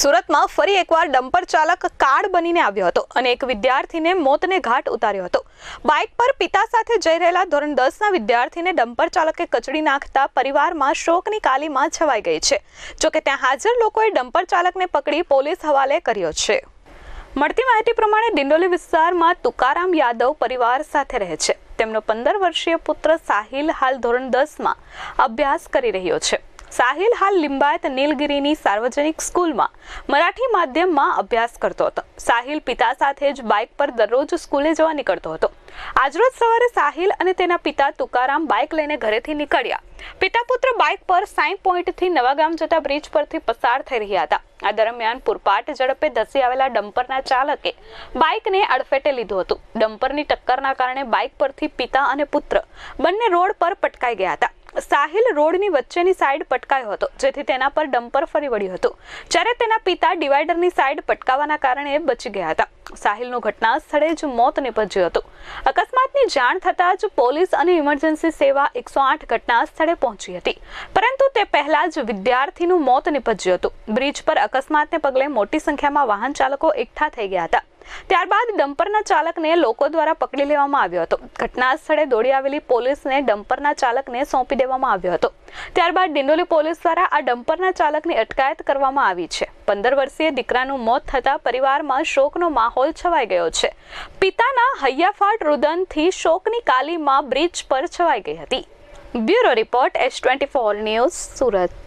સુરતમાં ફરી એકવાર ડમ્પર ચાલક કાળ બનીને આવ્યો હતો અને એક વિદ્યાર્થીને મોતને ઘાટ ઉતાર્યો હતો. બાઇક પર પિતા સાથે જઈ રહેલા ધોરણ દસના વિદ્યાર્થીને ડમ્પર ચાલકે કચડી નાખતા પરિવારમાં શોકની કાલીમાં છવાઈ ગઈ છે. જોકે ત્યાં હાજર લોકોએ ડમ્પર ચાલકને પકડી પોલીસ હવાલે કર્યો છે. મળતી માહિતી પ્રમાણે ડિંડોલી વિસ્તારમાં તુકારામ યાદવ પરિવાર સાથે રહે છે. તેમનો પંદર વર્ષીય પુત્ર સાહિલ હાલ ધોરણ દસમાં અભ્યાસ કરી રહ્યો છે. સાહિલ હાલ લિંબાયત નીલગિરીની સાર્વજનિક સ્કૂલમાં મરાઠી માધ્યમમાં અભ્યાસ કરતો હતો. સાહિલ પિતા સાથે જ બાઇક પર દરરોજ સ્કૂલે જવા નીકળતો હતો. આજરોજ સવારે સાહિલ અને તેના પિતા તુકારામ બાઇક લઈને ઘરેથી નીકળ્યા. પિતા પુત્ર બાઇક પર સાઈ પોઈન્ટથી નવાગામ જતા બ્રિજ પરથી પસાર થઈ રહ્યા હતા. આ દરમિયાન પુરપાટ ઝડપે ધસી આવેલા ડમ્પરના ચાલકે બાઇકને અડફેટે લીધું હતું. ડમ્પરની ટક્કરના કારણે બાઇક પરથી પિતા અને પુત્ર બંને રોડ પર પટકાઈ ગયા હતા. સાહિલ રોડની વચ્ચેની સાઈડ પટકાયો હતો, જેથી તેના પર ડમ્પર ફરી વળ્યું હતું. જ્યારે તેના પિતા ડિવાઈડરની સાઈડ પટકાવાના કારણે બચી ગયા હતા. સાહિલનું ઘટના સ્થળે જ મોત નીપજ્યું હતું. અકસ્માતની જાણ થતાં જ પોલીસ અને ઇમરજન્સી સેવા એકસો આઠ ઘટના સ્થળે પહોંચી હતી. પરંતુ તે પહેલા જ વિદ્યાર્થીનું મોત નિપજ્યું હતું. બ્રિજ પર અકસ્માતને પગલે મોટી સંખ્યામાં વાહન ચાલકો એકઠા થઈ ગયા હતા. ત્યારબાદ ડમ્પરના ચાલકને લોકો દ્વારા પકડી લેવામાં આવ્યો હતો. ઘટના સ્થળે દોડી આવેલી પોલીસને ડમ્પરના ચાલકને સોંપી દેવામાં આવ્યો હતો. ત્યારબાદ ડિંડોલી પોલીસ દ્વારા આ ડમ્પરના ચાલકની અટકાયત કરવામાં આવી છે. પંદર વર્ષીય દીકરાનું મોત થતાં પરિવારમાં શોકનો માહોલ છવાઈ ગયો છે. પિતાના હૈયાફાટ રુદનથી શોકની કાલીમાં બ્રિજ પર છવાઈ ગઈ હતી. Bureau report S twenty four news Surat.